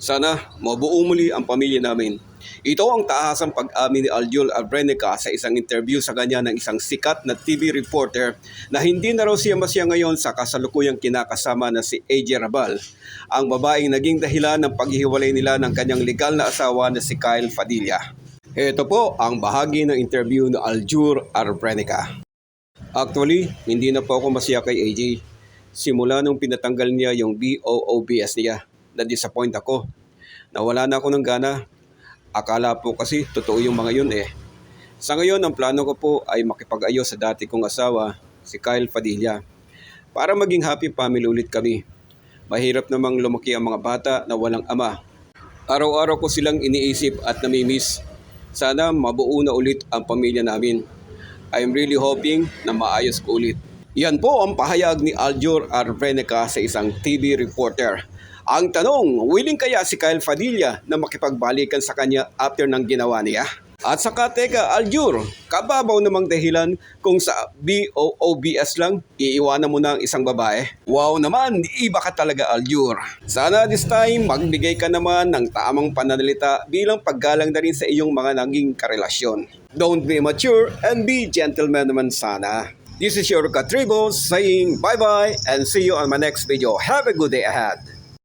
Sana mabuo muli ang pamilya namin. Ito ang taasang pag-amin ni Aljul Abrenica sa isang interview sa kanya ng isang sikat na TV reporter na hindi na raw siya masya ngayon sa kasalukuyang kinakasama na si AJ Rabal, ang babaeng naging dahilan ng paghihiwalay nila ng kanyang legal na asawa na si Kyle Padilla. Ito po ang bahagi ng interview ni Aljur Arbrenica. Actually, hindi na po ako masaya kay AJ. Simula nung pinatanggal niya yung BOOBS niya, na-disappoint ako. Nawala na ako ng gana. Akala po kasi totoo yung mga yun eh. Sa ngayon, ang plano ko po ay makipag-ayos sa dati kong asawa, si Kyle Padilla. Para maging happy family ulit kami. Mahirap namang lumaki ang mga bata na walang ama. Araw-araw ko silang iniisip at namimiss. Sana mabuo na ulit ang pamilya namin. I'm really hoping na maayos ko ulit. Yan po ang pahayag ni Aljur Arveneca sa isang TV reporter. Ang tanong, willing kaya si Kyle Fadilla na makipagbalikan sa kanya after ng ginawa niya? At saka teka, Aljur, kababaw namang dahilan kung sa BOOBS lang, iiwanan mo na ang isang babae. Wow naman, iba ka talaga Aljur. Sana this time, magbigay ka naman ng tamang pananalita bilang paggalang na rin sa iyong mga naging karelasyon. Don't be mature and be gentleman naman sana. This is your Katribos saying bye-bye and see you on my next video. Have a good day ahead.